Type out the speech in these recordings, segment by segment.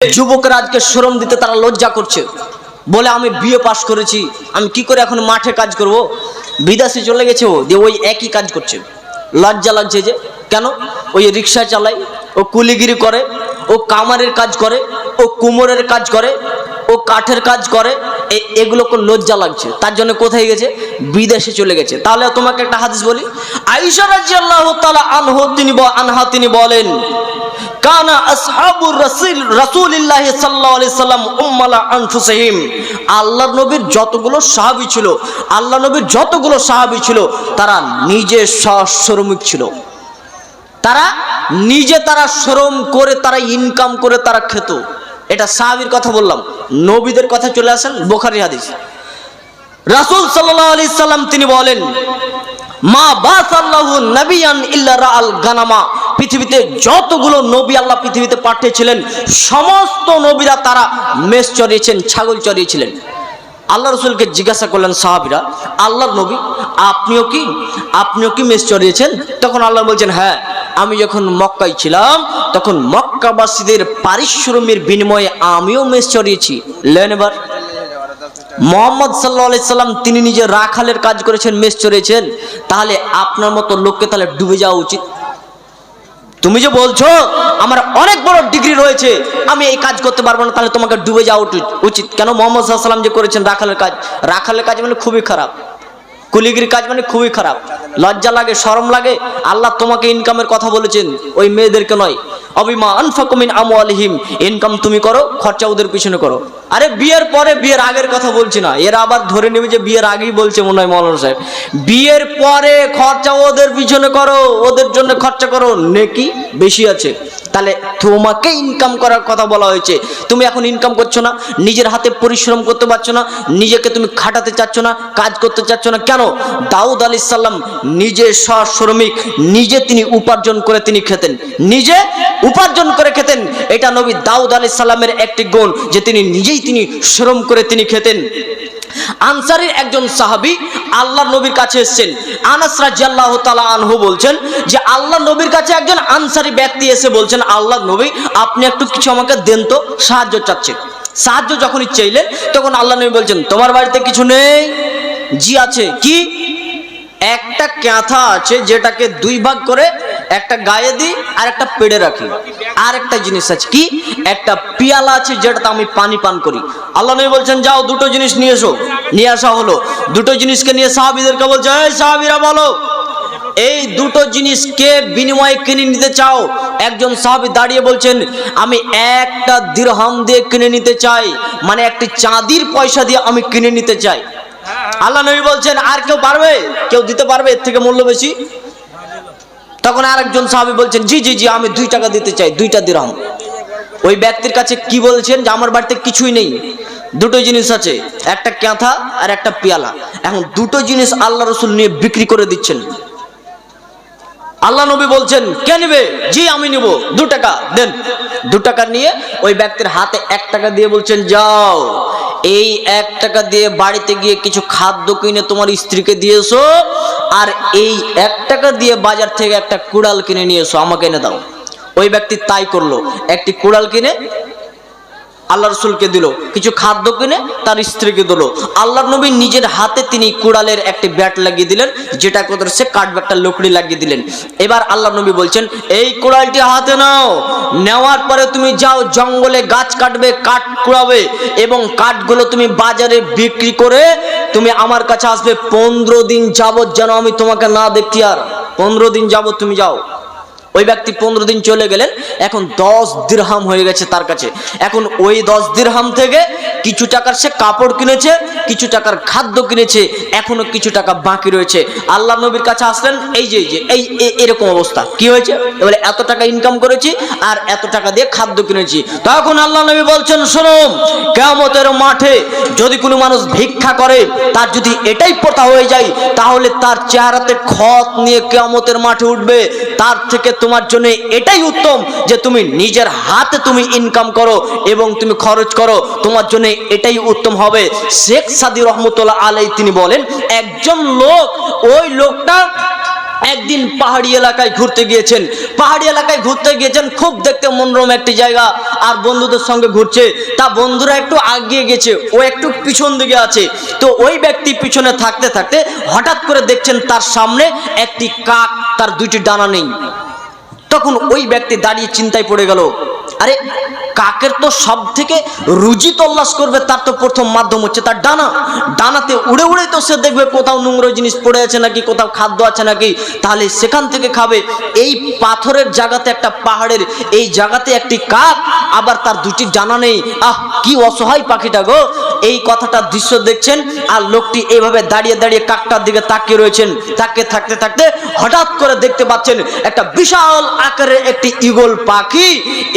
যুবকরা আজকে শ্রম দিতে তারা লজ্জা করছে। বলে, আমি বিয়ে পাশ করেছি, আমি কি করে এখন মাঠে কাজ করব? বিদেশে চলে গেছে ও, দিয়ে ওই একই কাজ করছে। লজ্জা লাগছে যে, কেন? ওই রিক্সা চালায়, ও কুলিগিরি করে, ও কামারের কাজ করে, ও কুমোরের কাজ করে, ও কাঠের কাজ করে এগুলোকে লজ্জা লাগছে। তার জন্য কোথায় গেছে? বিদেশে চলে গেছে। তাহলে তোমাকে একটা হাদিস বলি। আইসা রাদিয়াল্লাহু তাআলা আনহু, তিনি আনহা, তিনি বলেন, কানা আসহাবুর রাসূল রাসূলিল্লাহ সাল্লাল্লাহু আলাইহি সাল্লাম উম্মালা আনফুসিহিম। আল্লাহর নবীর যতগুলো সাহাবী ছিল আল্লাহ নবীর যতগুলো সাহাবী ছিল, তারা নিজে শ্রমিক ছিল। তারা নিজে তারা শ্রম করে, তারা ইনকাম করে, তারা খেত। এটা সাহাবীর কথা বললাম। নবীদের কথা চলে আসেন বোখারি হাদিস। রাসূল সাল্লাল্লাহু আলাইহি সাল্লাম তিনি বলেন, মা বাসাল্লাহু নাবিয়ান ইল্লা রাআল গানামা। পৃথিবীতে যতগুলো নবী আল্লাহ পৃথিবীতে পাঠিয়েছিলেন, সমস্ত নবীরা তারা মেষ চড়িয়েছেন, ছাগল চড়িয়েছিলেন। আল্লাহ রসুলকে জিজ্ঞাসা করলেন, সাহাবিরা, আল্লাহর নবী, আপনিও কি আপনিও কি মেষ চড়িয়েছেন? তখন আল্লাহ বলছেন হ্যাঁ। আমি যখন মক্কায় ছিলাম, তখন মক্কাবাসীদের পারিশ্রমের বিনিময়ে আমিও মেষ চড়িয়েছি। লেন এবার মোহাম্মদ সাল্লা সাল্লাম, তিনি নিজে রাখালের কাজ করেছেন, মেষ চড়েছেন তাহলে আপনার মতো লোককে তাহলে ডুবে যাওয়া উচিত। তুমি যে বলছো, আমার অনেক বড় ডিগ্রি রয়েছে, আমি এই কাজ করতে পারব না, তাহলে তোমাকে ডুবে যাওয়া উচিত। কেন মোহাম্মদ সাল্লাম যে করেছেন রাখালের কাজ? রাখালের কাজ মানে খুবই খারাপ। কুলিগির কাজ মানে খুবই খারাপ। লজ্জা লাগে, শরম লাগে। আল্লাহ তোমাকে ইনকামের কথা বলেছেন, ওই মেয়েদেরকে নয়। অভিমান ফকমিন আমু আলহিম ইনকাম তুমি করো, খরচা ওদের পিছনে করো। আরে বিয়ের পরে বিয়ের আগের কথা বলছি না। এরা আবার ধরে নেবে যে বিয়ের আগেই বলছে মনে হয় মৌলানা সাহেব। বিয়ের পরে খরচা ওদের পিছনে করো, ওদের জন্য খরচা করো। নেকি? বেশি আছে। তাহলে তোমাকে ইনকাম করার কথা বলা হয়েছে। তুমি এখন ইনকাম করছ না, নিজের হাতে পরিশ্রম করতে পারছ না, নিজেকে তুমি খাটাতে চাচ্ছ না, কাজ করতে চাচ্ছ না। কেন? দাউদ আলি সাল্লাম নিজে শ্রমিক নিজে তিনি উপার্জন করে তিনি খেতেন। নিজে উপার্জন করে খেতেন। এটা নবী দাউদ আলি সাল্লামের একটি গুণ যে তিনি নিজেই তিনি শ্রম করে তিনি খেতেন। আনসারের একজন সাহাবী আল্লাহ নবীর কাছে এসেছেন। আনাস রাজিয়াল্লাহ তালা আনহু বলছেন যে আল্লাহ নবীর কাছে একজন আনসারি ব্যক্তি এসে বলছেন আল্লাহ নবী, আপনি একটু কিছু আমাকে দেন তো, সাহায্য চাচ্ছে। সাহায্য যখনই চাইলেন, তখন আল্লাহ নবী বলছেন, তোমার বাড়িতে কিছু নেই? জি, আছে। কি? একটা ক্যাথা আছে, যেটাকে দুই ভাগ করে একটা গায়ে দিই আর একটা পেড়ে রাখি। আর একটা জিনিস আছে কি? একটা পিয়ালা আছে যেটাতে আমি পানি পান করি। আল্লাহ নবী বলছেন যাও দুটো জিনিস নিয়ে এসো। নিয়ে আসা হলো। দুটো জিনিসকে নিয়ে সাহাবিদেরকে বলছে এই সাহাবিরা বলো এই দুটো জিনিস কে বিনিময়ে কিনে নিতে চাও? একজন সাহাবী দাঁড়িয়ে বলছেন আমি একটা দিরহাম দিয়ে কিনে নিতে চাই মানে একটি চাঁদির পয়সা দিয়ে আমি কিনে নিতে চাই। আল্লাহ নবী বলছেন আর কেউ পারবে? কেউ দিতে পারবে? এর থেকে মূল্য বেশি? তখন আরেকজন সাহাবি বলছেন, জি জি জি, আমি দুই টাকা দিতে চাই, দুইটা দিলাম ওই ব্যক্তির কাছে কি বলছেন যে, আমার বাড়িতে কিছুই নেই, দুটো জিনিস আছে, একটা ক্যাঁথা আর একটা পেয়ালা। এখন দুটো জিনিস আল্লাহ রসুল নিয়ে বিক্রি করে দিচ্ছেন। আল্লাহ নবী বলছেন, কে নেবে? জি, আমি নেব। দু টাকা, দেন। দু টাকা নিয়ে ওই ব্যক্তির হাতে এক টাকা দিয়ে বলছেন, যাও, এই এক টাকা দিয়ে বাড়িতে গিয়ে কিছু খাদ্য কিনে তোমার স্ত্রীকে দিয়েছ, আর এই এক টাকা দিয়ে বাজার থেকে একটা কুড়াল কিনে নিয়েছো, আমাকে এনে দাও। ওই ব্যক্তি তাই করল। একটি কুড়াল কিনে আল্লাহ রসুলকে দিল। কিছু খাদ্য কিনে তার স্ত্রীকে দিল। আল্লাহ নবী নিজের হাতে তিনি কুড়ালের একটি ব্যাট লাগিয়ে দিলেন, যেটা কোথাও সে কাঠ ব্যাটটা লকড়ি লাগিয়ে দিলেন। এবার আল্লাহ নবী বলছেন, এই কুড়ালটি হাতে নাও। নেওয়ার পরে তুমি যাও, জঙ্গলে গাছ কাটবে, কাঠ কুড়াবে এবং কাঠগুলো তুমি বাজারে বিক্রি করে তুমি আমার কাছে আসবে। পনেরো দিন যাবত যেন আমি তোমাকে না দেখি আর। পনেরো দিন যাবত তুমি যাও। ওই ব্যক্তি পনেরো দিন চলে গেলেন, এখন দশ দীর্হাম হয়ে গেছে তার কাছে। এখন ওই দশ দীর্হাম থেকে কিছু টাকার সে কাপড় কিনেছে, কিছু টাকার খাদ্য কিনেছে, এখনও কিছু টাকা বাকি রয়েছে। আল্লাহ নবীর কাছে আসলেন, এই যে যে, এই এরকম অবস্থা। কি হয়েছে? এবারে এত টাকা ইনকাম করেছি আর এত টাকা দিয়ে খাদ্য কিনেছি। তখন আল্লাহ নবী বলছেন শোনোম কেমতের মাঠে যদি কোনো মানুষ ভিক্ষা করে, তার যদি এটাই প্রথা হয়ে যায়, তাহলে তার চেহারাতে খত নিয়ে কেমতের মাঠে উঠবে। তার থেকে তোমার জন্য এটাই উত্তম যে তুমি নিজের হাতে তুমি ইনকাম করো এবং তুমি খরচ করো। তোমার জন্য এটাই উত্তম হবে। শেখ সাদি রহমতুল্লাহ আলাই তিনি বলেন, একজন লোক, ওই লোকটা একদিন পাহাড়ি এলাকায় ঘুরতে গিয়েছেন। পাহাড়ি এলাকায় ঘুরতে গিয়েছেন, খুব দেখতে মনোরম একটি জায়গা, আর বন্ধুদের সঙ্গে ঘুরছে। তা বন্ধুরা একটু আগিয়ে গেছে, ও একটু পিছন দিকে আছে। তো ওই ব্যক্তি পিছনে থাকতে থাকতে হঠাৎ করে দেখছেন তার সামনে একটি কাক, তার দুইটি ডানা নেই। তখন ওই ব্যক্তি দাঁড়িয়ে চিন্তায় পড়ে গেল, আরে কাকের তো সব থেকে রুজি তল্লাশ করবে, তার তো প্রথম মাধ্যম হচ্ছে তার ডানা। ডানাতে উড়ে উড়ে তো সে দেখবে কোথাও নোংরা জিনিস পড়ে আছে নাকি, কোথাও খাদ্য আছে নাকি। তাহলে সেখান থেকে খাবে। এই পাথরের জায়গাতে একটা পাহাড়ের, এই জায়গাতে একটি কাক, আবার তার দুটি ডানা নেই। আহ, কি অসহায় পাখিটা গো। এই কথাটা দৃশ্য দেখছেন, আর লোকটি এইভাবে দাঁড়িয়ে দাঁড়িয়ে কাকটার দিকে তাকিয়ে রয়েছেন। তাকিয়ে থাকতে থাকতে হঠাৎ করে দেখতে পাচ্ছেন, একটা বিশাল আকারের একটি ইগল পাখি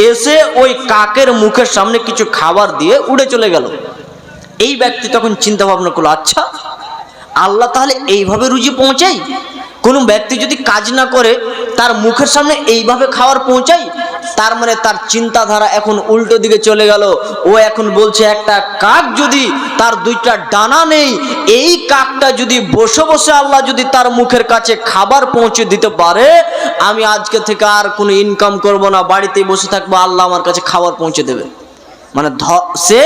এসে ওই কাকের মুখের সামনে কিছু খাবার দিয়ে উড়ে চলে গেল। এই ব্যক্তি তখন চিন্তা ভাবনা করল আচ্ছা আল্লাহ তাহলে এইভাবে রুজি পৌঁছাই কোনো ব্যক্তি যদি কাজ না করে, তার মুখের সামনে এইভাবে খাবার পৌঁছাই তার মানে তার চিন্তাধারা এখন উল্টো দিকে চলে গেল। ও এখন বলছে, একটা কাক যদি তার দুইটা ডানা নেই, এই কাকটা যদি বসে বসে আল্লাহ যদি তার মুখের কাছে খাবার পৌঁছে দিতে পারে, আমি আজকে থেকে আর কোনো ইনকাম করব না, বাড়িতেই বসে থাকব, আল্লাহ আমার কাছে খাবার পৌঁছে দেবে। মানে সে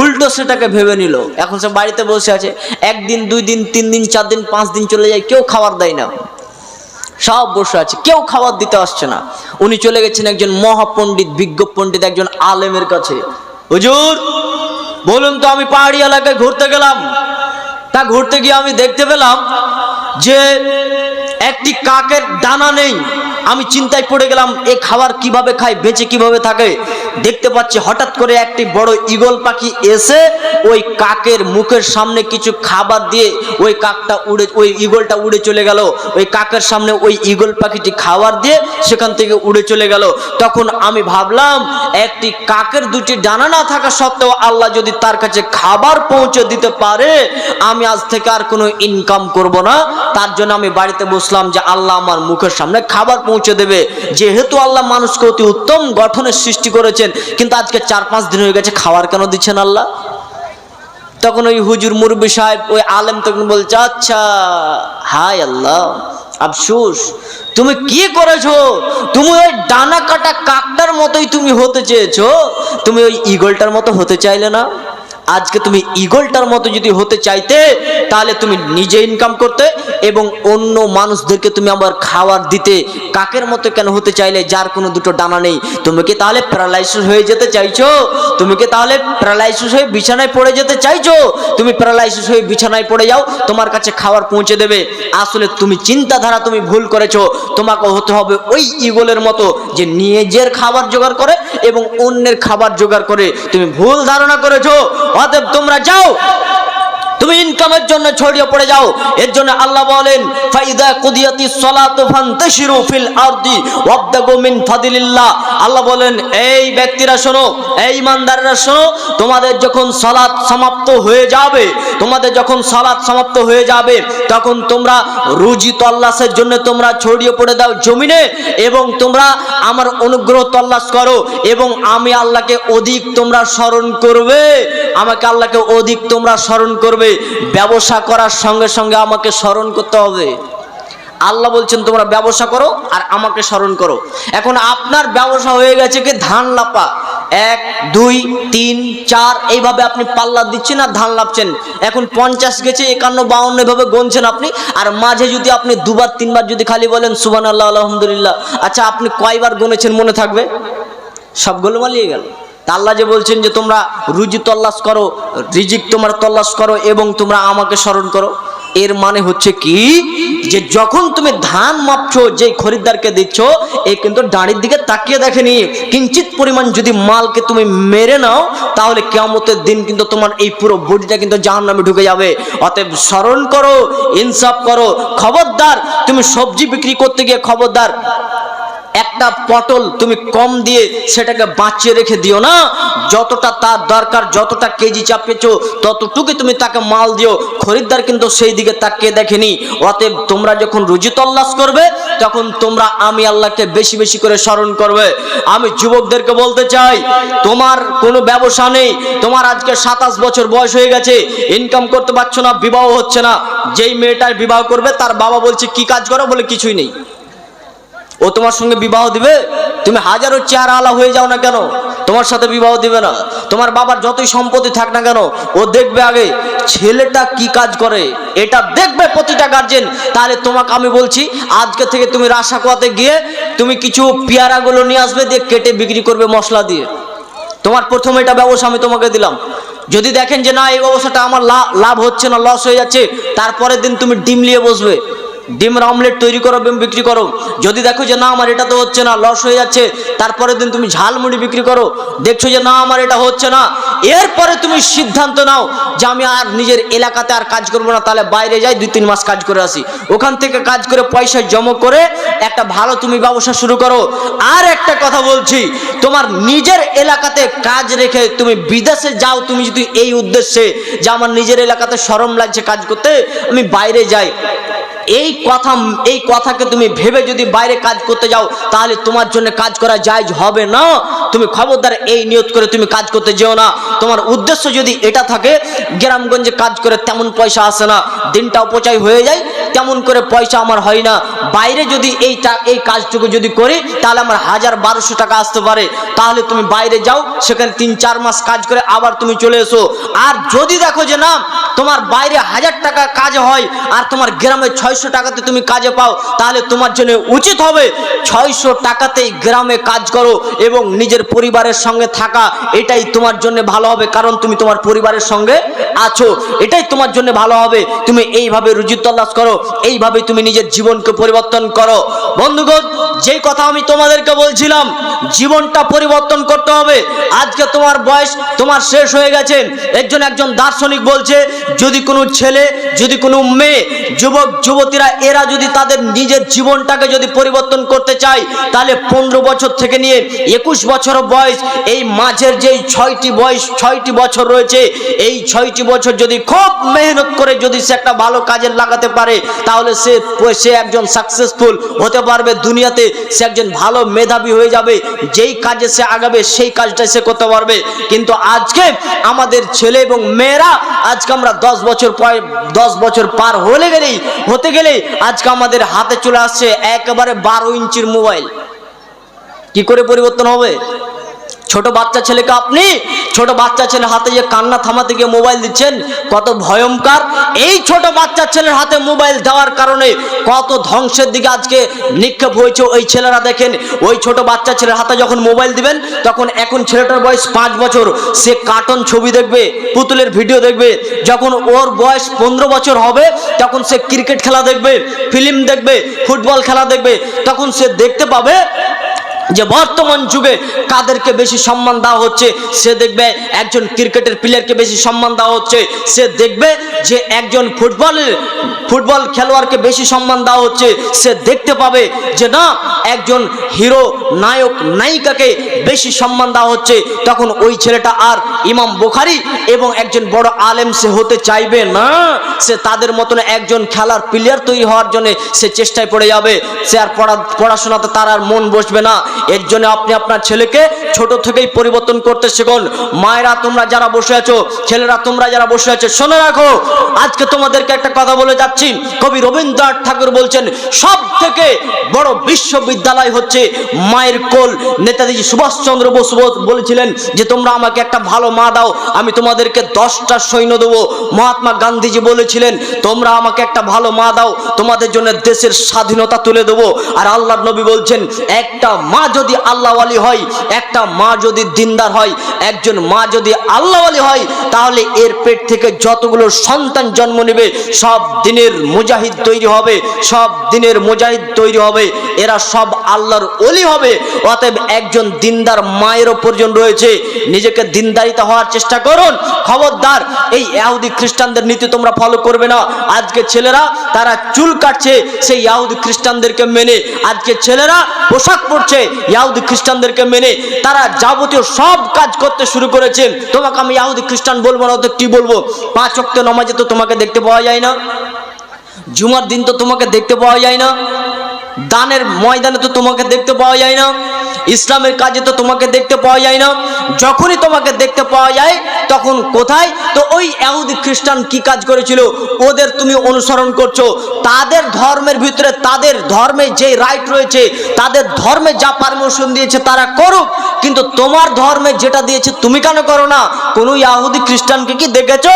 উল্টো সেটাকে ভেবে নিল। এখন সে বাড়িতে বসে আছে, একদিন, দুই দিন, তিন দিন, চার দিন, পাঁচ দিন চলে যায়, কেউ খাবার দেয় না। সব বসে আছে, কেউ খাবার দিতে আসছে না। উনি চলে গেছেন একজন মহাপণ্ডিত, বিজ্ঞ পণ্ডিত একজন আলেমের কাছে। হুজুর, বলুন তো আমি পাহাড়ি এলাকায় ঘুরতে গেলাম। তা ঘুরতে গিয়ে আমি দেখতে পেলাম যে একটি কাকের দানা নেই। আমি চিন্তায় পড়ে গেলাম, এ খাবার কীভাবে খায়, বেঁচে কীভাবে থাকে। দেখতে পাচ্ছি, হঠাৎ করে একটি বড় ঈগল পাখি এসে ওই কাকের মুখের সামনে কিছু খাবার দিয়ে ওই কাকটা উড়ে, ওই ঈগলটা উড়ে চলে গেল। ওই কাকের সামনে ওই ঈগল পাখিটি খাবার দিয়ে সেখান থেকে উড়ে চলে গেল। তখন আমি ভাবলাম, একটি কাকের দুটি ডানা না থাকা সত্ত্বেও আল্লাহ যদি তার কাছে খাবার পৌঁছে দিতে পারে, আমি আজ থেকে আর কোনো ইনকাম করব না। তার জন্য আমি বাড়িতে বসলাম যে আল্লাহ আমার মুখের সামনে খাবার পৌঁছে দেবে। যেহেতু আল্লাহ মানুষকে অতি উত্তম গঠনের সৃষ্টি করেছেন কিন্তু আজকে চার পাঁচ দিন হয়ে গেছে খাওয়ার কেন দিচ্ছেন আল্লাহ? তখন ওই হুজুর মুরব্বী সাহেব, ওই আলেম তখন বলছে আচ্ছা হাই আল্লাহ, আফসুস, তুমি কি করেছ? তুমি ওই ডানা কাটা কাকটার মতোই তুমি হতে চেয়েছো, তুমি ওই ইগলটার মতো হতে চাইলে না? আজকে তুমি ইগলটার মতো যদি হতে চাইতে, তাহলে তুমি নিজে ইনকাম করতে এবং অন্য মানুষদেরকে তুমি আবার খাবার দিতে। কাকের মতো কেন হতে চাইলে? যার কোনো দুটো ডানা নেই। তুমি কি তাহলে প্যারালাইসিস হয়ে যেতে চাইছো? তুমি কি তাহলে প্যারালাইসিস হয়ে বিছানায় পড়ে যেতে চাইছো? তুমি প্যারালাইসিস হয়ে বিছানায় পড়ে যাও, তোমার কাছে খাবার পৌঁছে দেবে। আসলে তুমি চিন্তাধারা তুমি ভুল করেছ। তোমাকে হতে হবে ওই ইগলের মতো যে নিজের খাবার জোগাড় করে এবং অন্যের খাবার জোগাড় করে। তুমি ভুল ধারণা করেছ। অতএব তোমরা যাও। তুমি ইনকামের জন্য ছড়িয়ে পড়ে যাও। এর জন্য আল্লাহ বলেন, ফাইদা কুদিয়াতি সলাতু ফান্তাশিরু ফিল আরদি ওয়াবদাগু মিন ফাদিলিল্লাহ। আল্লাহ বলেন, এই ব্যক্তিরা শোনো, এই ইমানদাররা শোনো, তোমাদের যখন সালাত সমাপ্ত হয়ে যাবে, তোমাদের যখন সালাত সমাপ্ত হয়ে যাবে, তখন তোমরা রুজি তল্লাশের জন্য তোমরা ছড়িয়ে পড়ে দাও জমিনে এবং তোমরা আমার অনুগ্রহ তল্লাশ করো এবং আমি আল্লাহকে অধিক তোমরা স্মরণ করবে। আমাকে আল্লাহকে অধিক তোমরা স্মরণ করবে। ব্যবসা করার সঙ্গে সঙ্গে আমাকে স্মরণ করতে হবে। আল্লাহ বলছেন, তোমরা ব্যবসা করো আর আমাকে স্মরণ করো। এখন আপনার ব্যবসা হয়ে গেছে কি ধান লাপা। এক, দুই, তিন, চার, এইভাবে আপনি পাল্লা দিচ্ছেন আর ধান লাপছেন। এখন পঞ্চাশ গেছে, একান্ন, বাউন্ন, এভাবে গুনছেন আপনি। আর মাঝে যদি আপনি দুবার, তিনবার যদি খালি বলেন সুবান আল্লাহ আলহামদুলিল্লাহ আচ্ছা আপনি কয়বার গুনেছেন মনে থাকবে? সবগুলো মালিয়ে গেল। আল্লাহ যে বলছেন যে তোমরা রুজি তল্লাশ করো, রিজিক তোমার তল্লাশ করো এবং তোমরা আমাকে স্মরণ করো। এর মানে হচ্ছে কি? যে যখন তুমি ধান মাপছো, যে খরিদ্দারকে দিচ্ছ, এ কিন্তু দাঁড়ির দিকে তাকিয়ে দেখেনি। কিঞ্চিত পরিমাণ যদি মালকে তুমি মেরে নাও, তাহলে কেয়ামতের দিন কিন্তু তোমার এই পুরো বডিটা কিন্তু জাহান নামে ঢুকে যাবে। অতএব স্মরণ করো, ইনসাফ করো। খবরদার, তুমি সবজি বিক্রি করতে গিয়ে খবরদার একটা পটল তুমি কম দিয়ে সেটাকে বাঁচিয়ে রেখে দিও না। যতটা তার দরকার, যতটা কেজি চাপিয়েছো ততটুকু তুমি তাকে মাল দিও। খরিদ্দার কিন্তু সেই দিকে তাকিয়ে দেখেনি। অতএব তোমরা যখন রুজি তল্লাশ করবে, তখন তোমরা আমি আল্লাহকে বেশি বেশি করে স্মরণ করবে। আমি যুবকদেরকে বলতে চাই, তোমার কোনো ব্যবসা নেই, তোমার আজকে সাতাশ বছর বয়স হয়ে গেছে ইনকাম করতে পারছ না, বিবাহ হচ্ছে না। যেই মেয়েটার বিবাহ করবে, তার বাবা বলছে, কি কাজ করো? বলে কিছুই নেই। ও তোমার সঙ্গে বিবাহ দিবে? তুমি হাজারো চেহারা আলা হয়ে যাও না কেন? তোমার সাথে বিবাহ দিবে না। তোমার বাবার যতই সম্পত্তি থাক না কেন, ও দেখবে আগে ছেলেটা কি কাজ করে, এটা দেখবে প্রতিটা গার্জেন তাহলে তোমাকে আমি বলছি, আজকে থেকে তুমি রাসাকোয়াতে গিয়ে তুমি কিছু পেয়ারাগুলো নিয়ে আসবে, দিয়ে কেটে বিক্রি করবে মশলা দিয়ে। তোমার প্রথম এটা ব্যবসা আমি তোমাকে দিলাম। যদি দেখেন যে না, এই ব্যবসাটা আমার লাভ হচ্ছে না লস হয়ে যাচ্ছে, তারপরের দিন তুমি ডিম নিয়ে বসবে। ডিমের অমলেট তৈরি করো বিক্রি করো। যদি দেখো যে না, আমার এটা তো হচ্ছে না, লস হয়ে যাচ্ছে, তারপরের দিন তুমি ঝালমুড়ি বিক্রি করো। দেখছ যে না, আমার এটা হচ্ছে না। এরপরে তুমি সিদ্ধান্ত নাও যে আমি আর নিজের এলাকাতে আর কাজ করব না, তাহলে বাইরে যাই, দুই তিন মাস কাজ করে আসি। ওখান থেকে কাজ করে পয়সা জমা করে একটা ভালো তুমি ব্যবসা শুরু করো। আর একটা কথা বলছি, তোমার নিজের এলাকাতে কাজ রেখে তুমি বিদেশে যাও, তুমি যদি এই উদ্দেশ্যে যে আমার নিজের এলাকাতে সরম লাগছে কাজ করতে, আমি বাইরে যাই। এই কথা, এই কথাকে তুমি ভেবে যদি বাইরে কাজ করতে যাও, তাহলে তোমার জন্য কাজ করা যায় হবে না। তুমি খবরদার এই নিয়ত করে তুমি কাজ করতে যেও না। তোমার উদ্দেশ্য যদি এটা থাকে, গ্রামগঞ্জে কাজ করে তেমন পয়সা আসে না। দিনটা অপচয় হয়ে যায়, তেমন করে পয়সা আমার হয় না। বাইরে যদি এই এই কাজটুকু যদি করি, তাহলে আমার হাজার বারোশো টাকা আসতে পারে। তাহলে তুমি বাইরে যাও, সেখানে তিন, চার মাস কাজ করে আবার তুমি চলে এসো। আর যদি দেখো যে না, তোমার বাইরে হাজার টাকা কাজ হয়, আর তোমার গ্রামে ছয়শো টাকাতে তুমি কাজে পাও, তাহলে তোমার জন্য উচিত হবে ছয়শো টাকাতেই গ্রামে কাজ করো এবং নিজের পরিবারের সঙ্গে থাকা। এটাই তোমার জন্য ভালো হবে, কারণ তুমি তোমার পরিবারের সঙ্গে আছো। এটাই তোমার জন্য ভালো হবে। তুমি এইভাবে রুজি তল্লাশ করো, এইভাবে তুমি নিজের জীবনকে পরিবর্তন করো। বন্ধুগণ, যেই কথা আমি তোমাদেরকে বলছিলাম, জীবনটা পরিবর্তন করতে হবে। আজকে তোমার বয়স, তোমার শেষ হয়ে গেছে। একজন একজন দার্শনিক বলছে, যদি কোনো ছেলে, যদি কোনো মেয়ে, যুবক যুবতীরা, এরা যদি তাদের নিজের জীবনটাকে যদি পরিবর্তন করতে চায়, তাহলে পনেরো বছর থেকে নিয়ে একুশ বছর বয়স, এই মাঝের যেই ছয়টি বয়স, ছয়টি বছর রয়েছে, এই ছয়টি বছর যদি খুব মেহনত করে যদি সে একটা ভালো কাজে লাগাতে পারে, তাহলে সে সে একজন সাকসেসফুল হতে পারবে দুনিয়াতে, সে একজন ভালো মেধাবী হয়ে যাবে, যেই কাজে সে আগাবে, সেই কাজটা সে করতে পারবে। কিন্তু আজকে আমাদের ছেলে এবং মেয়েরা, আজকে আমরা দশ বছর পর, দশ বছর পার হলে গেলেই হতে গেলেই আজকে আমাদের হাতে চলে আসছে একেবারে বারো ইঞ্চির মোবাইল। কি করে পরিবর্তন হবে? ছোট বাচ্চা ছেলেকে আপনি ছোট বাচ্চা ছেলে হাতে যে কান্না থামাতে গিয়ে মোবাইল দিচ্ছেন, কত ভয়ঙ্কর। এই ছোট বাচ্চা ছেলের হাতে মোবাইল দেওয়ার কারণে কত ধ্বংসের দিকে আজকে নিক্ষেপ হয়েছে ওই ছেলেরা দেখেন। ওই ছোট বাচ্চা ছেলের হাতে যখন মোবাইল দিবেন, তখন এখন ছেলেটার বয়স পাঁচ বছর। সে কার্টুন ছবি দেখবে, পুতুলের ভিডিও দেখবে। যখন ওর বয়স পনেরো বছর হবে, তখন সে ক্রিকেট খেলা দেখবে, ফিল্ম দেখবে, ফুটবল খেলা দেখবে। তখন সে দেখতে পাবে যে বর্তমান যুগে কাদেরকে বেশি সম্মান দেওয়া হচ্ছে, সে দেখবে একজন ক্রিকেটের প্লেয়ারকে বেশি সম্মান দেওয়া হচ্ছে, সে দেখবে যে একজন ফুটবলের ফুটবল খেলোয়াড়কে বেশি সম্মান দেওয়া হচ্ছে, সে দেখতে পাবে যে না, একজন হিরো নায়ক নায়িকাকে বেশি সম্মান দেওয়া হচ্ছে। তখন ওই ছেলেটা আর ইমাম বোখারি এবং একজন বড় আলেম সে হতে চাইবে না। সে তাদের মতন একজন খেলার প্লেয়ার তৈরি হওয়ার জন্য সে চেষ্টায় পড়ে যাবে। সে আর পড়া পড়াশোনাতে তার আর মন বসবে না। এর জন্য আপনি আপনার ছেলেকে ছোট থেকেই পরিবর্তন করতে শিখুন। মায়েরা, তোমরা যারা বসে আছো, ছেলেরা, তোমরা যারা বসে আছো, শুনে রাখো। আজকে তোমাদেরকে একটা কথা বলে যাচ্ছি। কবি রবীন্দ্রনাথ ঠাকুর বলছেন সব থেকে বড় বিশ্ববিদ্যালয় হচ্ছে মায়ের কোল। নেতাজি সুভাষচন্দ্র বসু বলেছিলেন যে, তোমরা আমাকে একটা ভালো মা দাও, আমি তোমাদেরকে দশটা সৈন্য দেবো। মহাত্মা গান্ধীজি বলেছিলেন, তোমরা আমাকে একটা ভালো মা দাও, তোমাদের জন্য দেশের স্বাধীনতা তুলে দেবো। আর আল্লাহ নবী বলছেন, একটা মা যদি আল্লাহওয়ালি হয়, একটা মা যদি দিনদার হয়, একজন মা যদি আল্লাহওয়ালি হয়, তাহলে এর পেট থেকে যতগুলো সন্তান জন্ম নেবে, সব দিনের মুজাহিদ তৈরি হবে, সব দিনের মুজাহিদ তৈরি হবে, এরা সব আল্লাহর অলি হবে, অতএব একজন দিনদার মায়ের প্রয়োজন রয়েছে, নিজেকে দিনদারিতা হওয়ার চেষ্টা করুন। খবরদার, এই ইয়াহুদি খ্রিস্টানদের নীতি তোমরা ফলো করবে না। আজকে ছেলেরা তারা চুল কাটছে, সেই ইয়াহুদি খ্রিস্টানদেরকে মেনে, আজকে ছেলেরা পোশাক পরছে ইয়াহুদি খ্রিস্টানদেরকে মেনে তারা যাবতীয় সব কাজ করতে শুরু করেছেন তোমাকে আমি ইয়াহুদি খ্রিস্টান বলব না তো কি বলব? পাঁচ অক্ত নমাজে তো তোমাকে দেখতে পাওয়া যায় না। জুমার দিন তো তোমাকে দেখতে পাওয়া যায় না। দানের ময়দানে তো তোমাকে দেখতে পাওয়া যায় না, ইসলামের কাজে তো তোমাকে দেখতে পাওয়া যায় না। যখনই তোমাকে দেখতে পাওয়া যায়, তখন কোথায়? তো ওই এহুদি খ্রিস্টান কি কাজ করেছিল? ওদের তুমি অনুসরণ করছ। তাদের ধর্মের ভিতরে, তাদের ধর্মে যে রাইট রয়েছে, তাদের ধর্মে যা পারমিশন দিয়েছে তারা করুক। কিন্তু তোমার ধর্মে যেটা দিয়েছে তুমি কেন করো না? কোনো ইয়াহুদি খ্রিস্টানকে কি দেখেছ?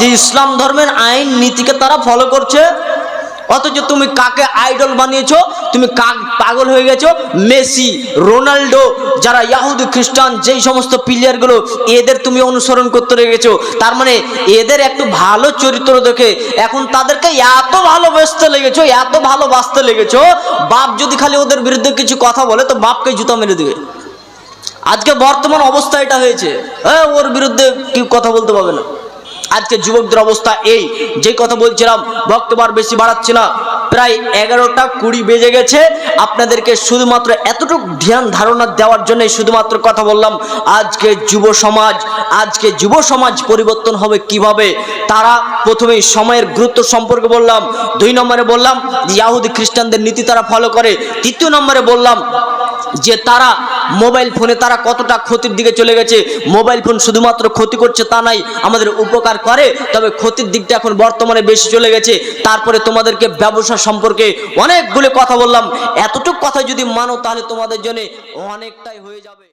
যে ইসলাম ধর্মের আইন নীতিকে তারা ফলো করছে? অথচ তুমি কাকে আইডল বানিয়েছো? তুমি কাক পাগল হয়ে গেছো? মেসি, রোনাল্ডো, যারা ইয়াহুদি, খ্রিস্টান, যেই সমস্ত প্লেয়ারগুলো এদের তুমি অনুসরণ করতে রেখেছো। তার মানে এদের একটু ভালো চরিত্র দেখে এখন তাদেরকে এত ভালোবাসতে লেগেছো, এত ভালোবাসতে লেগেছো, বাপ যদি খালি ওদের বিরুদ্ধে কিছু কথা বলে, তো বাপকে জুতা মেরে দেবে। আজকে বর্তমান অবস্থা এটা হয়েছে। হ্যাঁ ওর বিরুদ্ধে কি কথা বলতে পারবে না। আজকে যুবকদের অবস্থা এই। যে কথা বলছিলাম বক্তব্য বেশি বাড়াচ্ছি না। প্রায় এগারোটা কুড়ি বেজে গেছে। আপনাদেরকে শুধুমাত্র এতটুকু ধ্যান, ধারণা দেওয়ার জন্যই শুধুমাত্র কথা বললাম, আজকে যুব সমাজ, আজকে যুব সমাজ পরিবর্তন হবে কীভাবে? তারা প্রথমেই সময়ের গুরুত্ব সম্পর্কে বললাম, দুই নম্বরে বললাম, ইয়াহুদি খ্রিস্টানদের নীতি তারা ফলো করে। তৃতীয় নম্বরে বললাম যে তারা মোবাইল ফোনে তারা কতটা ক্ষতির দিকে চলে গেছে? মোবাইল ফোন শুধুমাত্র ক্ষতি করছে তা নাই, আমাদের উপকার করে, তবে ক্ষতির দিকটা এখন বর্তমানে বেশি চলে গেছে। তারপরে তোমাদেরকে ব্যবসা সম্পর্কে অনেকগুলো কথা বললাম। এতটুকু কথা যদি মানো, তাহলে তোমাদের জন্য অনেকটাই হয়ে যাবে।